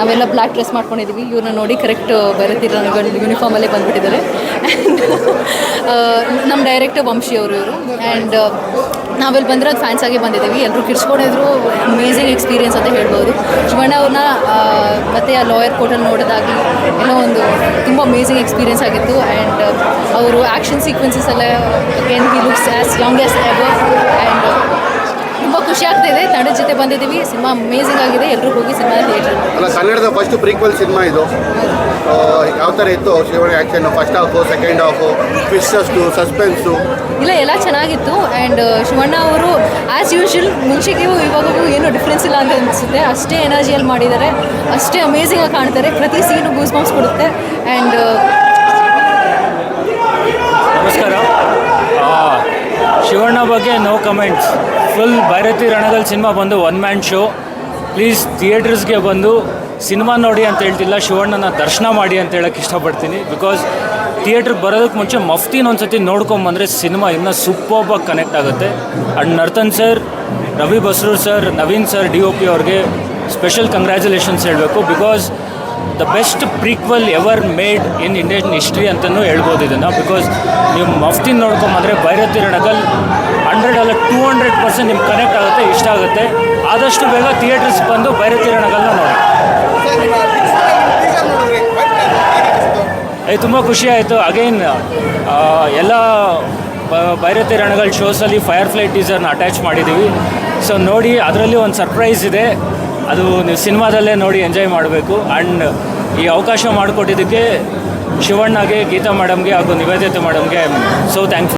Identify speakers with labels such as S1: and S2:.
S1: ನಾವೆಲ್ಲ black dress ಮಾಡ್ಕೊಂಡಿದ್ದೀವಿ ಇವ್ರನ್ನ ನೋಡಿ ಕರೆಕ್ಟ್ ಬರತ್ತಿರ ಯೂನಿಫಾರ್ಮಲ್ಲೇ ಬಂದುಬಿಟ್ಟಿದ್ದಾರೆ. ಆ್ಯಂಡ್ ನಮ್ಮ ಡೈರೆಕ್ಟರ್ ವಂಶಿ ಅವರು ಇವರು. ಆ್ಯಂಡ್ ನಾವೆಲ್ಲಿ ಬಂದಿರೋದು ಫ್ಯಾನ್ಸ್ ಆಗಿ ಬಂದಿದ್ದೀವಿ. ಎಲ್ಲರೂ ಕಿರ್ಚ್ಕೊಂಡಿದ್ರು ಅಮೇಝಿಂಗ್ ಎಕ್ಸ್ಪೀರಿಯನ್ಸ್ ಅಂತ ಹೇಳ್ಬೋದು. ಶಿವಣ್ಣ ಅವ್ರನ್ನ ಮತ್ತು ಆ ಲಾಯರ್ ಕೋರ್ಟಲ್ಲಿ ನೋಡೋದಾಗಿ ಏನೋ ಒಂದು ತುಂಬ ಅಮೇಝಿಂಗ್ ಎಕ್ಸ್ಪೀರಿಯನ್ಸ್ ಆಗಿತ್ತು. ಆ್ಯಂಡ್ ಅವರು ಆ್ಯಕ್ಷನ್ ಸೀಕ್ವೆನ್ಸಸ್ ಎಲ್ಲ again he looks as long as ever and ತಂಡದ ಜೊತೆ ಬಂದಿದ್ದೀವಿ ಸಿನಿಮಾ ಅಮೇಸಿಂಗ್ ಆಗಿದೆ ಎಲ್ಲರೂ ಹೋಗಿ ಸಿನಿಮಾ ಥಿಯೇಟರ್
S2: ಅಲ್ಲ ಕನ್ನಡದ ಫಸ್ಟ್ ಪ್ರೀಕ್ವಲ್ ಸಿನಿಮಾ ಇದು. ಯಾವ ಥರ ಇತ್ತು Shivanna action first half second half twists suspense
S1: ಇಲ್ಲ ಎಲ್ಲ ಚೆನ್ನಾಗಿತ್ತು. ಆ್ಯಂಡ್ ಶಿವಣ್ಣ ಅವರು ಆ್ಯಸ್ ಯೂಶುವಲ್ ಮುಂಚೆಗೂ ಇವಾಗೂ ಏನೂ ಡಿಫ್ರೆನ್ಸ್ ಇಲ್ಲ ಅಂತ ಅನಿಸುತ್ತೆ. ಅಷ್ಟೇ ಎನರ್ಜಿಯಲ್ಲಿ ಮಾಡಿದ್ದಾರೆ. ಅಷ್ಟೇ ಅಮೇಸಿಂಗ್ ಆಗಿ ಕಾಣ್ತಾರೆ. ಪ್ರತಿ ಸೀನು ಗೂಸ್ ಬಾಂಬ್ಸ್ ಕೊಡುತ್ತೆ. ಆ್ಯಂಡ್
S3: ನಮಸ್ಕಾರ. ಆ, ಶಿವಣ್ಣ ಬಗ್ಗೆ ನೋ ಕಮೆಂಟ್ಸ್ ಫುಲ್ ಭೈರತಿ ರಣದಲ್ಲಿ ಸಿನಿಮಾ ಬಂದು ಒನ್ ಮ್ಯಾನ್ ಶೋ. ಪ್ಲೀಸ್ ಥಿಯೇಟರ್ಸ್ಗೆ ಬಂದು ಸಿನಿಮಾ ನೋಡಿ ಅಂತ ಹೇಳ್ತಿಲ್ಲ, ಶಿವಣ್ಣನ ದರ್ಶನ ಮಾಡಿ ಅಂತ ಹೇಳಕ್ಕೆ ಇಷ್ಟಪಡ್ತೀನಿ. ಬಿಕಾಸ್ ಥಿಯೇಟ್ರಿಗೆ ಬರೋದಕ್ಕೆ ಮುಂಚೆ ಮಫ್ತಿನ ಒಂದ್ಸತಿ ನೋಡ್ಕೊಂಬಂದರೆ ಸಿನಿಮಾ ಇನ್ನೂ ಸೂಪರ್ಬಾಗಿ ಕನೆಕ್ಟ್ ಆಗುತ್ತೆ. And Narthan sir, Ravi Basrur sir, Naveen sir, D O P ಅವ್ರಿಗೆ ಸ್ಪೆಷಲ್ ಕಂಗ್ರ್ಯಾಚುಲೇಷನ್ಸ್ ಹೇಳಬೇಕು. Because the best prequel ever made in Indian history ಅಂತಲೂ ಹೇಳ್ಬೋದು ಇದನ್ನು ಬಿಕಾಸ್ ನೀವು ಮಫ್ತಿನ ನೋಡ್ಕೊಂಬಂದರೆ ಭೈರತಿ ರಣಗಲ್ ಹಂಡ್ರೆಡ್ ಅಲ್ಲ ಟೂ ಹಂಡ್ರೆಡ್ ಪರ್ಸೆಂಟ್ ನಿಮ್ಗೆ ಕನೆಕ್ಟ್ ಆಗುತ್ತೆ, ಇಷ್ಟ ಆಗುತ್ತೆ. ಆದಷ್ಟು ಬೇಗ ಥಿಯೇಟರ್ಸ್ ಬಂದು ಭೈರತಿ ರಣಗಲ್ನ ನೋಡಿ. ತುಂಬ ಖುಷಿ ಆಯಿತು. ಅಗೈನ್ ಎಲ್ಲ ಭೈರತಿ ರಣಗಳ ಶೋಸಲ್ಲಿ ಫೈರ್ ಫ್ಲೈ ಟೀಸರ್ನ ಅಟ್ಯಾಚ್ ಮಾಡಿದ್ದೀವಿ ಸೊ ನೋಡಿ, ಅದರಲ್ಲಿ ಒಂದು ಸರ್ಪ್ರೈಸ್ ಇದೆ. ಅದು ನೀವು ಸಿನಿಮಾದಲ್ಲೇ ನೋಡಿ ಎಂಜಾಯ್ ಮಾಡಬೇಕು. ಆ್ಯಂಡ್ ಈ ಅವಕಾಶ ಮಾಡಿಕೊಟ್ಟಿದ್ದಕ್ಕೆ ಶಿವಣ್ಣಗೆ, ಗೀತಾ ಮೇಡಮ್ಗೆ ಹಾಗೂ ನಿವೇದಿತ ಮೇಡಮ್ಗೆ ಸೊ ಥ್ಯಾಂಕ್ಫುಲ್